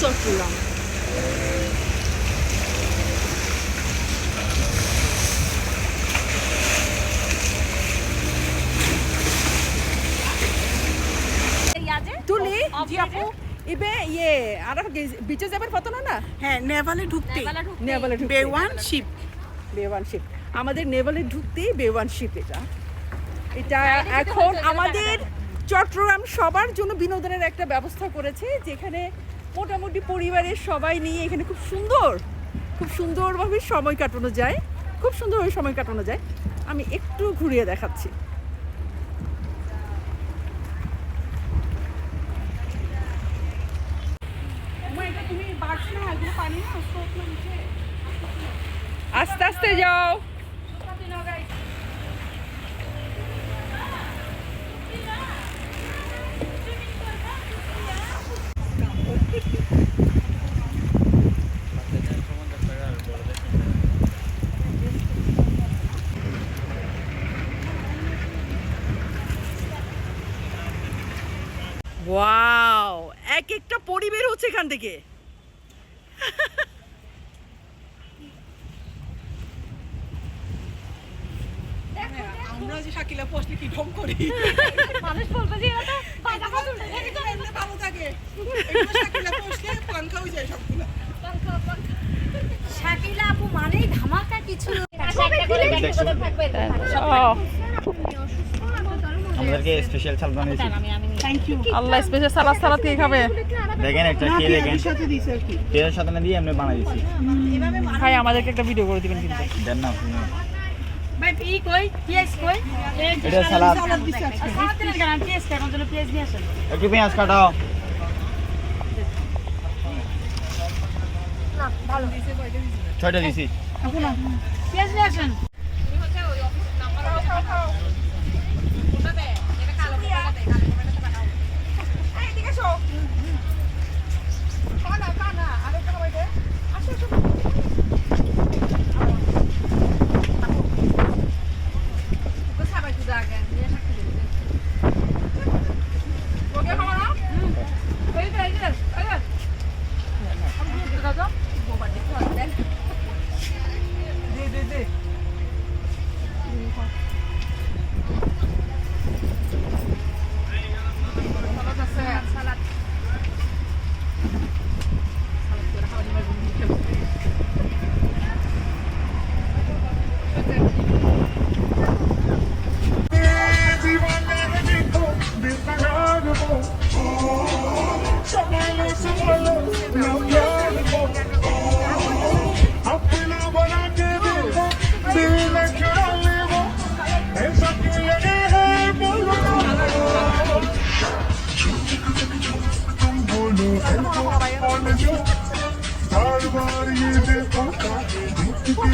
চট্টগ্রাম তুলি জি আপু। ইবে ইয়ে আর বিচে যাবার কত না না? হ্যাঁ নেভালে ঢুকতে নেভালে ঢুকতে। বেওয়ান শিপ বেওয়ান শিপ আমাদের নেভালে ঢুকতেই বেওয়ান শিপ এটা। এটা এখন আমাদের চট্টগ্রাম সবার জন্য বিনোদনের একটা ব্যবস্থা করেছে যেখানে মোটামুটি পরিবারের সবাই নিয়ে এখানে খুব সুন্দর, খুব সুন্দরভাবে সময় কাটানো যায়, খুব সুন্দরভাবে সময় কাটানো যায়। আমি একটু ঘুরিয়ে দেখাচ্ছি। আস্তে আস্তে যাও। ওয়াও এক একটা পরিবের হচ্ছে এখান থেকে। আমরা যে শাকিলা পোস্টে কি ঢং করি? মানুষ বলবে যে এটা বাজা বাজুল এমনি ভালো থাকে। এগুলো শাকিলা পোস্টে পান খাওয়া যায় সবগুলো। শাকিলা আপু মানেই ধামাকা কিছু। একটা করে একটা করে থাকবে ও। আমাদেরকে স্পেশাল চাল বানিয়েছি। আমি আমি আল্লাহ স্পেশাল সালাদ সালাদ দিয়ে খাবে? দেখেন একটা খেয়ে দেখেন। পেঁয়াজের সাথে কি। না দিয়ে এমনি বানাই দিছি। ভাই আমাদেরকে একটা ভিডিও করে দিবেন কিন্তু। দেন না আপনি। ভাই কই? পিএস কই? এটা সালাদ। একটু পেঁয়াজ কাটাও। ছয়টা দিছি। পিএস নিয়ে আসেন। লাগে 一杯红豆冰冰冰